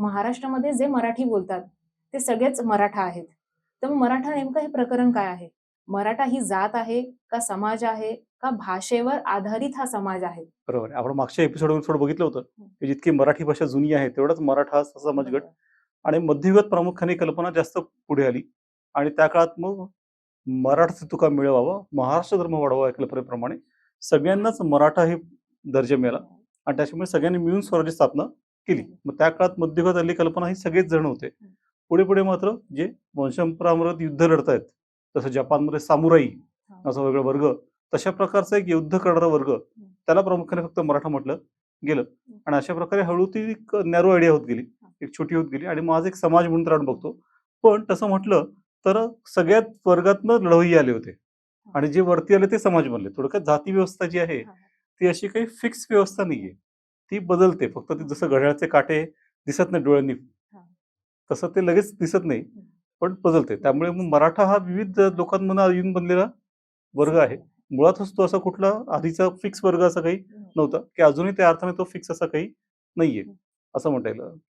महाराष्ट्रामध्ये जे मराठी बोलतात ते सगळेच मराठा आहेत. तर मग मराठा नेमकं हे प्रकरण काय आहे? मराठा ही जात आहे का समाज आहे का भाषेवर आधारित हा समाज आहे? बरोबर. आपण मागच्या एपिसोडमध्ये थोडं बघितलं होतं की जितकी मराठी भाषा जुनी आहे तेवढाच मराठा हा समाजगट आणि मध्ययुगात प्रामुख्याने कल्पना जास्त पुढे आली. आणि त्या काळात मग मराठा तुका मिळवावा महाराष्ट्र धर्म वाढवावा या कल्पनेप्रमाणे सगळ्यांनाच मराठा हे दर्जा मिळाला. आणि त्याच्यामुळे सगळ्यांनी मिळून स्वराज्य स्थापना केली. मग त्या काळात मध्ययुगात आलेली कल्पना ही सगळेच जण होते. पुढे पुढे मात्र जे वंशपरामृत युद्ध लढतायत जसं जपानमध्ये सामुराई असा वेगळा वर्ग तशा प्रकारचा एक युद्ध करणारा वर्ग त्याला प्रामुख्याने फक्त मराठा म्हटलं गेलं. आणि अशा प्रकारे हळू ती एक नॅरो आयडिया होत गेली एक छोटी होत गेली आणि माझा एक समाज म्हणून तर आपण बघतो. पण तसं म्हटलं तर सगळ्यात वर्गातनं लढवई आले होते. आणि जे वरती आले ते समाज बनले. थोडक्यात जाती व्यवस्था जी आहे ती अशी काही फिक्स व्यवस्था नाहीये. ती बदलते. फक्त ती जसं घड्याळाचे काटे दिसत नाही डोळ्यांनी. तसं ते लगेच दिसत नाही पण बदलते. त्यामुळे मग मराठा हा विविध लोकांमधून येऊन बनलेला वर्ग आहे. मुळातच तो असा कुठला आधीचा फिक्स वर्ग असा काही नव्हता की अजूनही त्या अर्थाने तो फिक्स असा काही नाहीये असं म्हणता येईल.